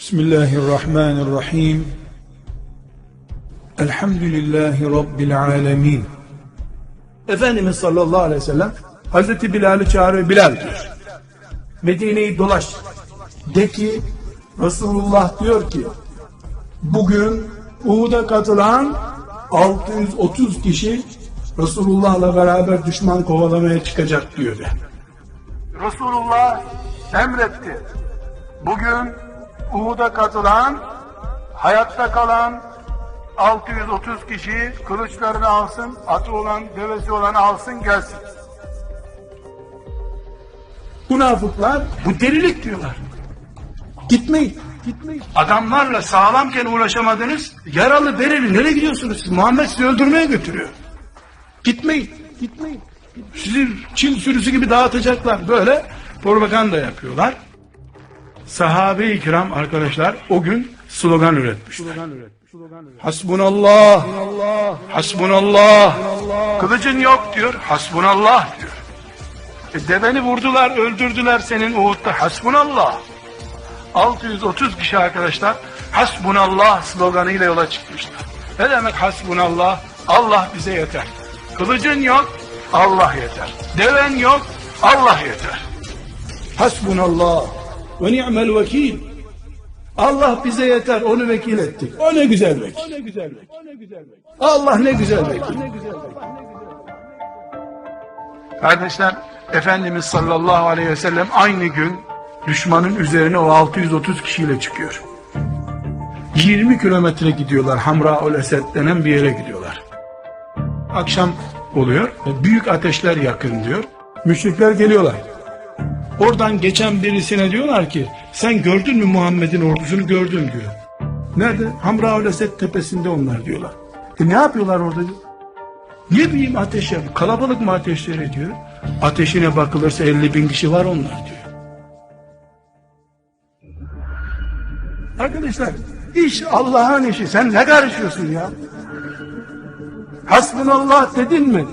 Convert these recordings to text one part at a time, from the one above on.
Bismillahirrahmanirrahim. Elhamdülillahi Rabbil alemin. Efendimiz sallallahu aleyhi ve sellem Hazreti Bilal'i çağırıyor. Bilal diyor. Medine'yi dolaş. De ki Resulullah diyor ki bugün Uhud'a katılan 630 kişi Resulullah'la beraber düşman kovalamaya çıkacak diyor. Resulullah emretti. Bugün Uhud'a katılan, hayatta kalan 630 kişi kılıçlarını alsın, atı olan, devesi olan alsın gelsin. Münafıklar bu delilik diyorlar. Gitmeyin. Gitmeyin. Adamlarla sağlamken uğraşamadınız. Yaralı bereli nereye gidiyorsunuz siz? Muhammed sizi öldürmeye götürüyor. Gitmeyin. Gitmeyin. Sizi Çin sürüsü gibi dağıtacaklar. Böyle propaganda yapıyorlar. Sahabe-i kiram arkadaşlar o gün slogan üretmişler. Hasbunallah. Hasbunallah. Kılıcın yok diyor. Hasbunallah diyor. E deveni vurdular, öldürdüler senin Uhud'da. Hasbunallah. 630 kişi arkadaşlar Hasbunallah sloganıyla yola çıkmışlar. Ne demek hasbunallah? Allah bize yeter. Kılıcın yok, Allah yeter. Deven yok, Allah yeter. Hasbunallah ve ni'mel vekil. Allah bize yeter, onu vekil ettik. O ne güzel vekil. Allah ne güzel vekil. Kardeşler, Efendimiz sallallahu aleyhi ve sellem aynı gün düşmanın üzerine o 630 kişiyle çıkıyor. 20 kilometre gidiyorlar. Hamraul Esed denen bir yere gidiyorlar. Akşam oluyor. Büyük ateşler yakın diyor. Müşrikler geliyorlar. Oradan geçen birisine diyorlar ki sen gördün mü Muhammed'in ordusunu gördüm diyor. Nerede? Hamraul Esed tepesinde onlar diyorlar. E ne yapıyorlar orada? diyor. Ne bileyim ateş yapıyor. Kalabalık mı ateşleri diyor. Ateşine bakılırsa 50 bin kişi var onlar diyor. Arkadaşlar iş Allah'ın işi. Sen ne karışıyorsun ya? Hasbunallah dedin mi?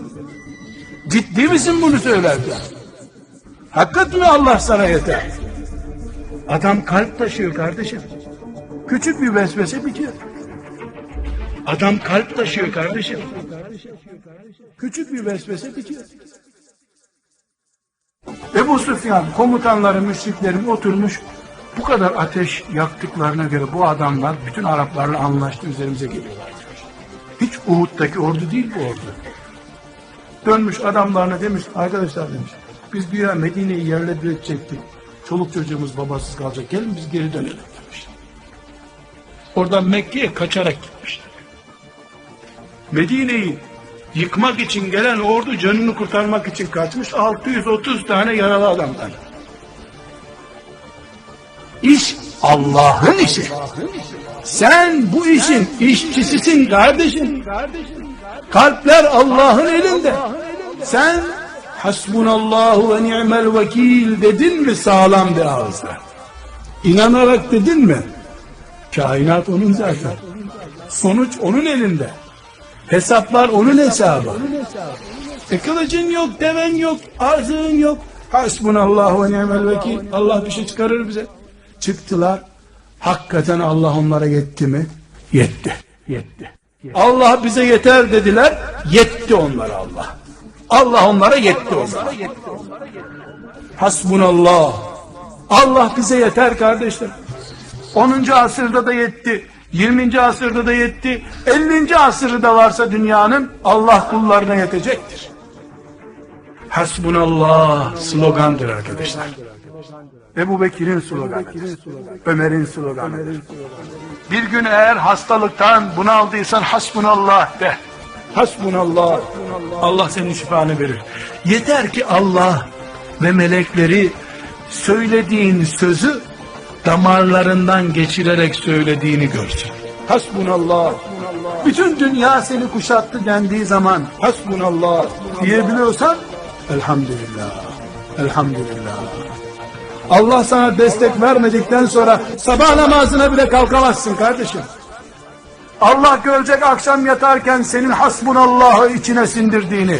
Ciddi misin bunu söylerken? Hakikat mi Allah sana yeter? Adam kalp taşıyor kardeşim. Küçük bir vesvese bitiyor. Adam kalp taşıyor kardeşim. Küçük bir vesvese bitiyor. Ebu Süfyan komutanları müşriklerin oturmuş bu kadar ateş yaktıklarına göre bu adamlar bütün Araplarla anlaştı üzerimize geliyorlar. Hiç Uhud'daki ordu değil bu ordu. Dönmüş adamlarına demiş arkadaşlar demiş biz bir Medine'yi yerle bir edecektik. Çoluk çocuğumuz babasız kalacak. Gelin biz geri dönelim demiş. Oradan Mekke'ye kaçarak gitmişler. Medine'yi yıkmak için gelen ordu canını kurtarmak için kaçmış 630 tane yaralı adamdan. İş Allah'ın işi. Sen bu işin işçisisin kardeşim. Kalpler Allah'ın elinde. Sen hasbunallahu ve ni'mel vekil dedin mi sağlam bir ağızla? İnanarak dedin mi? Kainat onun zaten. Sonuç onun elinde. Hesaplar onun hesabı. E kılıcın yok, deven yok, arzığın yok. Hasbunallahu ve ni'mel vekil. Allah bir şey çıkarır bize. Çıktılar. Hakikaten Allah onlara yetti mi? Yetti. Yetti. Allah bize yeter dediler. Yetti onlara Allah. Allah onlara yetti onlara. Hasbunallah. Allah bize yeter kardeşler. 10. asırda da yetti. 20. asırda da yetti. 50. asırı da varsa dünyanın Allah kullarına yetecektir. Hasbunallah slogandır arkadaşlar. Ebu Bekir'in sloganıdır. Ömer'in sloganıdır. Bir gün eğer hastalıktan bunaldıysan hasbunallah de. Hasbunallah. Allah senin şifanı verir. Yeter ki Allah ve melekleri söylediğin sözü damarlarından geçirerek söylediğini görsün. Hasbunallah. Bütün dünya seni kuşattı dendiği zaman hasbunallah diyebiliyorsan elhamdülillah. Elhamdülillah. Allah sana destek vermedikten sonra sabah namazına bile kalkamazsın kardeşim. Allah görecek akşam yatarken senin hasbunallahı içine sindirdiğini.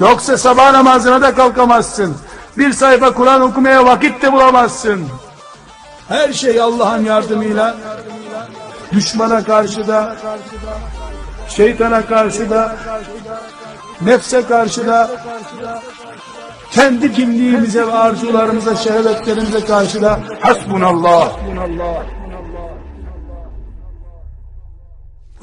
Yoksa sabah namazına da kalkamazsın. Bir sayfa Kur'an okumaya vakit de bulamazsın. Her şey Allah'ın yardımıyla düşmana karşı da şeytana karşı da nefse karşı da kendi kimliğimize ve arzularımıza, şehvetlerimize karşı da hasbunallah.